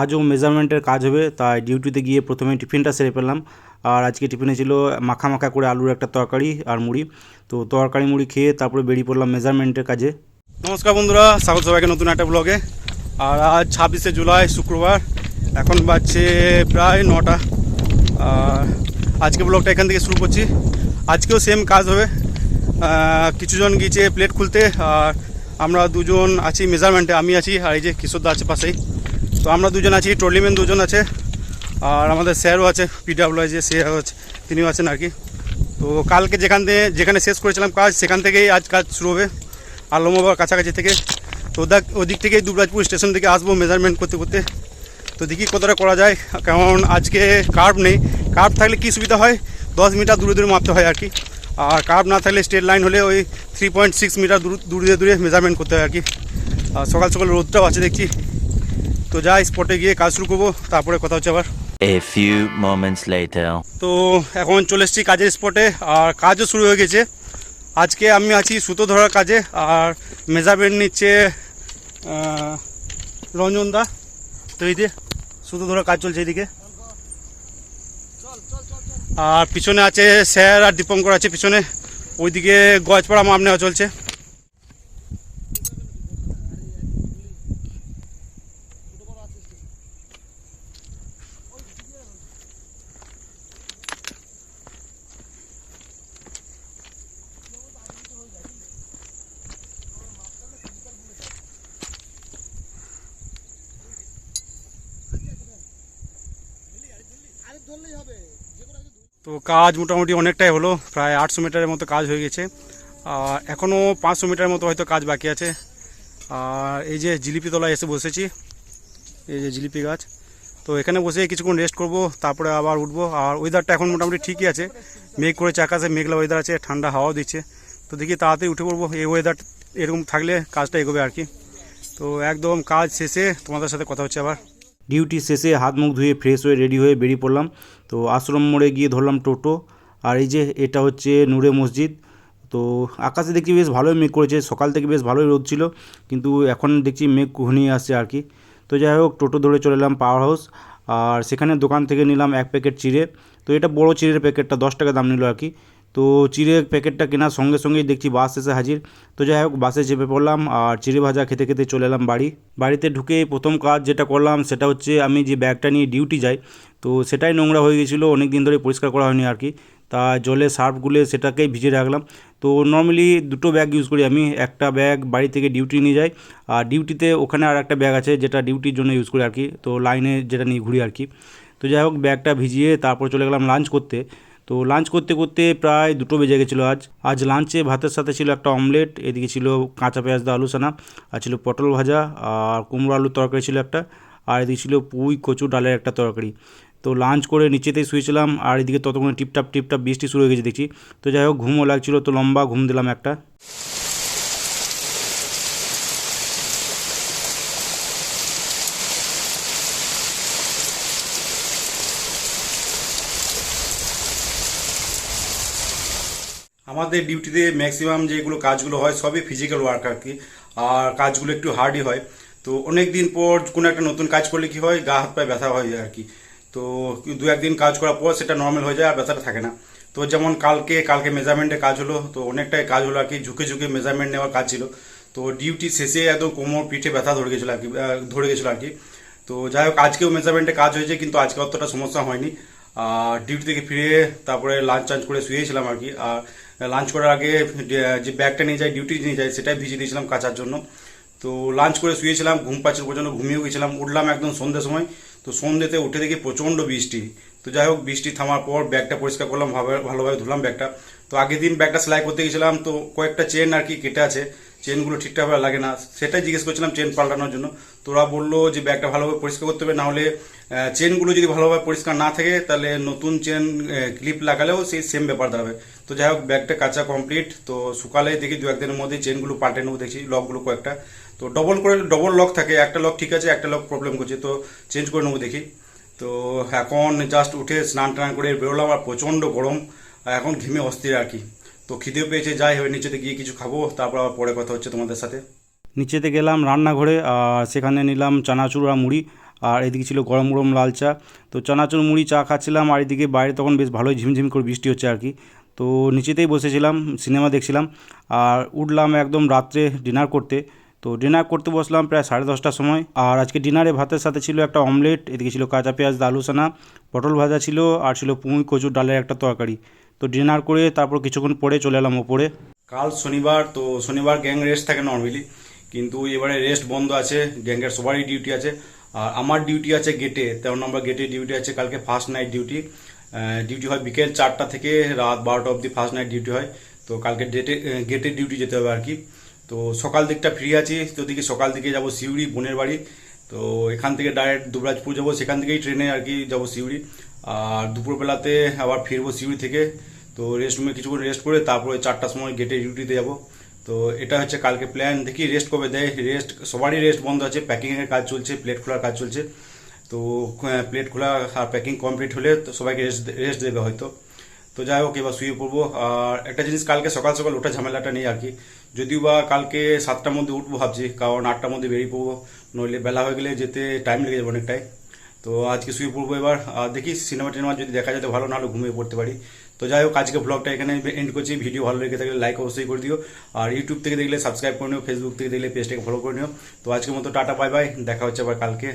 আজও মেজারমেন্টের কাজ হবে, তাই ডিউটিতে গিয়ে প্রথমে টিফিনটা সেরে ফেললাম। আর আজকে টিফিনে ছিল মাখা মাখা করে আলুর একটা তরকারি আর মুড়ি। তো তরকারি, মুড়ি খেয়ে তারপরে বেরিয়ে পড়লাম মেজারমেন্টের কাজে। নমস্কার বন্ধুরা, স্বাগত সবাইকে নতুন একটা ব্লগে আর আজ ছাব্বিশে জুলাই, শুক্রবার, এখন বাজছে প্রায় নটা। আজকে ব্লগটা এখান থেকে শুরু করছি। আজকেও সেম কাজ হবে। কিছুজন গিয়েছে প্লেট খুলতে, আর আমরা দুজন আছি মেজারমেন্টে, আমি আছি আর এই যে কিশোরদা আছে পাশেই। তো আমরা দুজন আছি, ট্রলিম্যান দুজন আছে, আর আমাদের স্যারও আছে পিডাব্লিউ যে সে আছে তিনিও আছেন আর কি। তো কালকে যেখান থেকে যেখানে শেষ করেছিলাম কাজ, সেখান থেকেই আজ কাজ শুরু হবে আলমোবার কাছাকাছি থেকে। তো ওদা ওদিক থেকেই দুবরাজপুর স্টেশন থেকে আসব মেজারমেন্ট করতে করতে। তো দেখি কতটা করা যায়, কারণ আজকে কার্ভ নেই। কার্ভ থাকলে কি সুবিধা হয়? দশ মিটার দূরে দূরে মাপতে হয় আর কি। আর কার্ভ না থাকলে স্ট্রেট লাইন হলে ওই থ্রি পয়েন্ট সিক্স মিটার দূরে দূরে মেজারমেন্ট করতে হয় আর কি। সকাল সকাল রোদটাও আছে দেখছি। তো যাই স্পটে গিয়ে কাজ শুরু করব তারপরে কথা হচ্ছে আবার। A few moments later. তো এখন চলে এসেছি কাজের স্পটে আর কাজও শুরু হয়ে গেছে। আজকে আমি আছি সুতো ধরার কাজে আর মেজারমেন্ট নিচ্ছে রঞ্জন দা। তো এই যে সুতো ধরার কাজ চলছে এদিকে। আর পিছনে আছে স্যার আর দীপঙ্কর আছে পিছনে। ওইদিকে গজপাড়া মাপ নেওয়া চলছে। তো কাজ মোটামুটি অনেকটাই হলো, প্রায় আটশো মিটারের মতো কাজ হয়ে গেছে। আর এখনও পাঁচশো মিটারের মতো হয়তো কাজ বাকি আছে। আর এই যে জিলিপি তলায় এসে বসেছি, এই যে জিলিপি গাছ। তো এখানে বসে কিছুক্ষণ রেস্ট করব, তারপরে আবার উঠবো। আর ওয়েদারটা এখন মোটামুটি ঠিকই আছে। মেঘ করেছে, আকাশে মেঘলা ওয়েদার আছে, ঠান্ডা হাওয়াও দিচ্ছে। তো দেখি তাড়াতাড়ি উঠে পড়ব। এই ওয়েদার এরকম থাকলে কাজটা এগোবে আর কি। তো একদম কাজ শেষে তোমাদের সাথে কথা হচ্ছে আবার। ডিউটি শেষে হাত মুখ ধুয়ে ফ্রেশ হয়ে রেডি হয়ে বেরিয়ে পড়লাম। তো আশ্রম মোড়ে গিয়ে ধরলাম টোটো। আর এই যে এটা হচ্ছে নূরে মসজিদ। তো আকাশে দেখছি বেশ ভালোই মেঘ করেছে। সকাল থেকে বেশ ভালোই রোদ ছিল। কিন্তু এখন দেখছি মেঘ ঘনিয়ে আসছে আর কি। তো যাই হোক, টোটো ধরে চলে এলাম পাওয়ার হাউস আর সেখানে দোকান থেকে নিলাম এক প্যাকেট চিড়ে। তো এটা বড় চিড়ের প্যাকেটটা দশ টাকা দাম নিল আর কি। তো চিড়ে প্যাকেটটা কেনার সঙ্গে সঙ্গেই দেখছি বাস এসে হাজির। তো যাই হোক, বাসে চেপে পড়লাম আর চিড়ে ভাজা খেতে খেতে চলে এলাম বাড়ি। বাড়িতে ঢুকে প্রথম কাজ যেটা করলাম সেটা হচ্ছে আমি যে ব্যাগটা নিয়ে ডিউটি যাই, তো সেটাই নোংরা হয়ে গেছিল অনেক দিন ধরে পরিষ্কার করা হয়নি আর কি। তা জলে সার্ফ গুলে সেটাকেই ভিজিয়ে রাখলাম। তো নর্মালি দুটো ব্যাগ ইউজ করি আমি, একটা ব্যাগ বাড়ি থেকে ডিউটি নিয়ে যাই, আর ডিউটিতে ওখানে আর একটা ব্যাগ আছে যেটা ডিউটির জন্য ইউজ করি আর কি, তো লাইনে যেটা নিয়ে ঘুরি আর কি। তো যাই হোক, ব্যাগটা ভিজিয়ে তারপর চলে গেলাম লাঞ্চ করতে। তো লাঞ্চ করতে করতে প্রায় দুটো বেজে গেছিল আজ। আজ লাঞ্চে ভাতের সাথে ছিল একটা অমলেট এদিকে ছিল কাঁচা পেঁয়াজ দা আলু সানা আর ছিল পটল ভাজা, আর কুমড়ো আলুর তরকারি ছিল একটা, আর এদিকে ছিল পুঁই কচু ডালের একটা তরকারি। তো লাঞ্চ করে নিচেতেই শুয়েছিলাম, আর এদিকে ততক্ষণে টিপটাপ টিপটাপ বৃষ্টি শুরু হয়ে গেছে দেখছি। তো যাই হোক, ঘুমও লাগছিল, তো লম্বা ঘুম দিলাম একটা। আমাদের ডিউটিতে ম্যাক্সিমাম যেগুলো কাজগুলো হয় সবই ফিজিক্যাল ওয়ার্ক আর কি। আর কাজগুলো একটু হার্ডই হয়। তো অনেক দিন পর কোনো একটা নতুন কাজ করলে কি হয়, গা হাত পায়ে ব্যথা হয়ে যায় আর কি। তো দু একদিন কাজ করার পর সেটা নর্মাল হয়ে যায় আর ব্যথাটা থাকে না। তো যেমন কালকে কালকে মেজারমেন্টে কাজ হলো, তো অনেকটাই কাজ হলো আর কি, ঝুঁকে ঝুঁকে মেজারমেন্ট নেওয়ার কাজ ছিল। তো ডিউটি শেষে একদম কোমর, পিঠে ব্যথা ধরে গেছিল আর কি ধরে গেছিল আর কি। তো যাই হোক, আজকেও মেজারমেন্টে কাজ হয়েছে, কিন্তু আজকে অতটা সমস্যা হয়নি। আর ডিউটি থেকে ফিরে তারপরে লাঞ্চ টাঞ্চ করে শুয়েছিলাম আর কি। আর লাঞ্চ করার আগে যে- ব্যাগটা নিয়ে যায় ডিউটি নিয়ে যায়, সেটাই ভিজিয়ে দিয়েছিলাম কাচার জন্য। তো লাঞ্চ করে শুয়েছিলাম, ঘুম পাচ্ছিল পর্যন্ত ঘুমিয়েও গেছিলাম, উঠলাম একদম সন্ধ্যের সময়। তো সন্ধ্যেতে উঠে দেখি প্রচণ্ড বৃষ্টি। তো যাই হোক, বৃষ্টি থামার পর ব্যাগটা পরিষ্কার করলাম, ভাবে- ভালোভাবে ধুলাম ব্যাগটা তো আগের দিন ব্যাগটা সেলাই করতে গেছিলাম, তো কয়েকটা চেন আর কি কেটে আছে। চেনগুলো ঠিকঠাকভাবে লাগে না। সেটাই জিজ্ঞেস করছিলাম চেন পাল্টানোর জন্য। তোরা বলল যে ব্যাগটা ভালোভাবে পরিষ্কার করতে হবে, নাহলে চেনগুলো যদি ভালোভাবে পরিষ্কার না থাকে, তাহলে নতুন চেন ক্লিপ লাগালেও সেই সেম ব্যাপার দাঁড়াবে। তো যাই হোক, ব্যাগটা কাঁচা কমপ্লিট তো সকালে দেখি দু একদিনের মধ্যে চেনগুলো পাল্টে নেব দেখছি লকগুলো কয়েকটা। তো ডবল করে ডবল লক থাকে। একটা লক ঠিক আছে, একটা লক প্রবলেম করছে। তো চেঞ্জ করে নেব দেখি। তো এখন জাস্ট উঠে স্নান টান করে বেরোলাম, আর প্রচণ্ড গরম। এখন ঘিমে অস্থির আর কি। তো খিদেও পেয়েছে, যাই হবে নিচেতে গিয়ে কিছু খাব, তারপর আবার পরে কথা হচ্ছে তোমাদের সাথে। নিচেতে গেলাম রান্নাঘরে, আর সেখানে নিলাম চানাচুর আর মুড়ি, আর এদিকে ছিল গরম গরম লাল চা। তো চানাচুর, মুড়ি, চা খাচ্ছিলাম, আর এদিকে বাইরে তখন বেশ ভালোই ঝিমঝিম করে বৃষ্টি হচ্ছে আর কি। তো নিচেতেই বসেছিলাম, সিনেমা দেখছিলাম, আর উঠলাম একদম রাত্রে ডিনার করতে। তো ডিনার করতে বসলাম প্রায় সাড়ে দশটার সময়, আর আজকে ডিনারে ভাতের সাথে ছিল একটা অমলেট, এদিকে ছিল কাঁচা পেঁয়াজ দা আলু সানা পটল ভাজা ছিল, আর ছিল পুঁই কচুর ডালের একটা তরকারি। তো ডিনার করে তারপর কিছুক্ষণ পরে চলে এলাম ওপরে। কাল শনিবার, তো শনিবার গ্যাং রেস্ট থাকে নর্মালি কিন্তু এবারে রেস্ট বন্ধ আছে গ্যাংয়ের সবারই ডিউটি আছে। আর আমার ডিউটি আছে গেটে তেরো নম্বর গেটে ডিউটি আছে, কালকে ফার্স্ট নাইট ডিউটি ডিউটি হয় বিকেল চারটা থেকে রাত বারোটা অবধি ফার্স্ট নাইট ডিউটি হয়। তো কালকে ডেটে গেটে ডিউটি যেতে হবে আর কি তো সকাল দিকটা ফ্রি আছি, তো দিকে সকাল দিকে যাব সিউড়ি, বোনের বাড়ি। তো এখান থেকে ডাইরেক্ট দুবরাজপুর যাব, সেখান থেকেই ট্রেনে আর কি যাব সিউড়ি। আর দুপুরবেলাতে আবার ফিরবো সিউড়ি থেকে। তো রেস্ট রুমে কিছুক্ষণ রেস্ট করে তারপরে চারটার সময় গেটে ডিউটিতে যাব। তো এটা হচ্ছে কালকে প্ল্যান দেখি রেস্ট কবে দেয়। রেস্ট সবারই রেস্ট বন্ধ আছে। প্যাকিংয়ের কাজ চলছে প্লেট খোলার কাজ চলছে। তো প্লেট খোলা আর প্যাকিং কমপ্লিট হলে তো সবাইকে রেস্ট রেস্ট দেবে হয়তো। তো যাই হোক, এবার শুয়ে পড়ব। আর একটা জিনিস কালকে সকাল সকাল ওঠা ঝামেলাটা নেই আর কি। যদিও বা কালকে সাতটার মধ্যে উঠবো ভাবছি, কারণ আটটার মধ্যে বেরিয়ে পড়ব। নইলে বেলা হয়ে গেলে যেতে টাইম লেগে যাবে অনেকটাই। তো আজকে শুয়ে পড়ব এবার। দেখি সিনেমা টিনেমা যদি দেখা যায় তো ভালো, নাহলে ঘুমিয়ে পড়তে পারি। তো যাই হোক, আজকে ব্লগটা এখানে এন্ড করছি। ভিডিও ভালো লেগে থাকলে লাইক অবশ্যই করে দিও। আর ইউটিউব থেকে দেখলে সাবস্ক্রাইব করে নিও ফেসবুক থেকে দেখলে পেজটাকে ফলো করে নিও। তো আজকের মতো টাটা বাই বাই দেখা হচ্ছে আবার কালকে।